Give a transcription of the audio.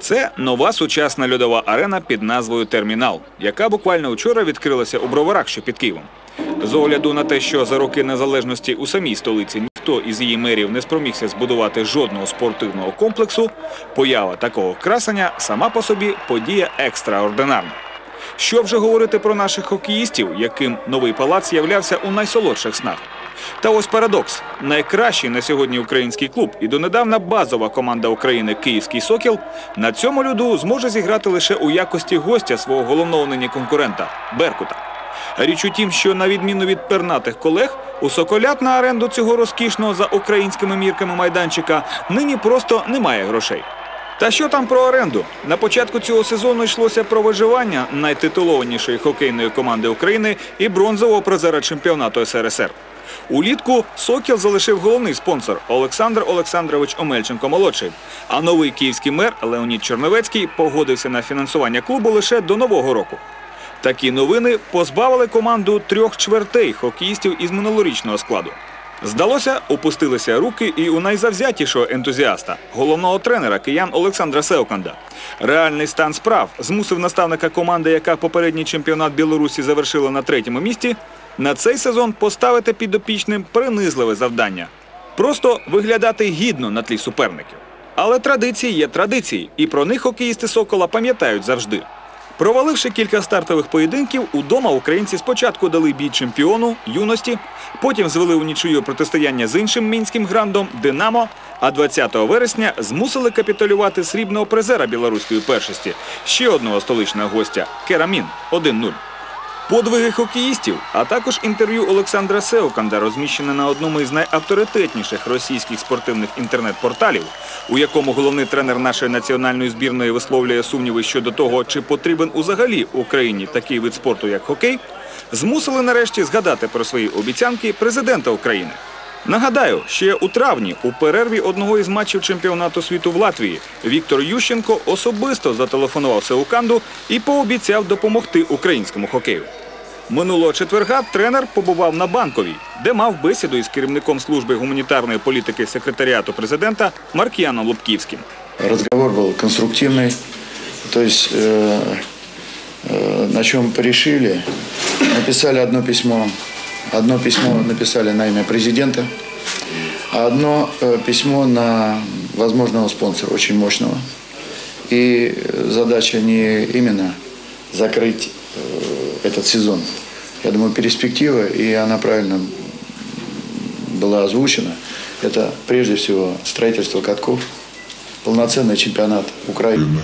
Це нова сучасна льодова арена під назвою Термінал, яка буквально вчора відкрилася у броварах, що під Києвом. З огляду на те, що за роки незалежності у самій столиці ніхто із її мерів не спромігся збудувати жодного спортивного комплексу, поява такого красення сама по собі подія екстраординарна. Що вже говорити про наших хокеїстів, яким новий палац являвся у найсолодших снах. Та ось парадокс: найкращий на сьогодні український клуб і донедавна базова команда України Київський Сокіл на цьому льоду зможе зіграти лише у якості гостя свого головного нині конкурента Беркута. Річ у тім, що на відміну від пернатих колег, у Соколят на оренду цього розкішного за українськими мірками майданчика нині просто немає грошей. Та що там про оренду? На початку цього сезону йшлося про виживання найтитулованішої хокейної команди України і бронзового призера чемпіонату СРСР. Улітку Сокіл залишив головний спонсор Олександр Олександрович Омельченко молодший. А новий київський мер Леонід Чорновецький погодився на фінансування клубу лише до нового року. Такі новини позбавили команду трьох чвертей хокеїстів із минулорічного складу. Здалося, опустилися руки і у найзавзятішого ентузіаста, головного тренера киян Олександра Сеоканда. Реальний стан справ змусив наставника команди, яка попередній чемпіонат Білорусі завершила на третьому місці, на цей сезон поставити підопічним принизливе завдання просто виглядати гідно на тлі суперників. Але традиції є традиції, і про них хокеїсти Сокола пам'ятають завжди. Проваливши кілька стартових поєдинків, удома українці спочатку дали бій чемпіону юності, потім звели у нічию протистояння з іншим мінським грандом Динамо. А 20 вересня змусили капітулювати срібного призера білоруської першості, ще одного столичного гостя Керамін 1-0. Подвиги хокеїстів, а також інтерв'ю Олександра Сеоканда, розміщене на одному із найавторитетніших російських спортивних інтернет-порталів, у якому головний тренер нашої національної збірної висловлює сумніви щодо того, чи потрібен узагалі Україні такий вид спорту, як хокей, змусили нарешті згадати про свої обіцянки президента України. Нагадаю, ще у травні, у перерві одного із матчів чемпіонату світу в Латвії, Віктор Ющенко особисто зателефонував Сеуканду і пообіцяв допомогти українському хокею. Минулого четверга тренер побував на банковій, де мав бесіду із керівником служби гуманітарної політики секретаріату президента Маркіяном Лубківським. Разговор был конструктивный, то есть э, э, на чем порешили. Написали одно письмо, одно письмо написали на имя президента, а одно э, письмо на возможного спонсора, очень мощного. И задача не именно закрыть э, Этот сезон. Я думаю, перспектива, и она правильно была озвучена. Это прежде всего строительство катков, полноценный чемпионат Украины.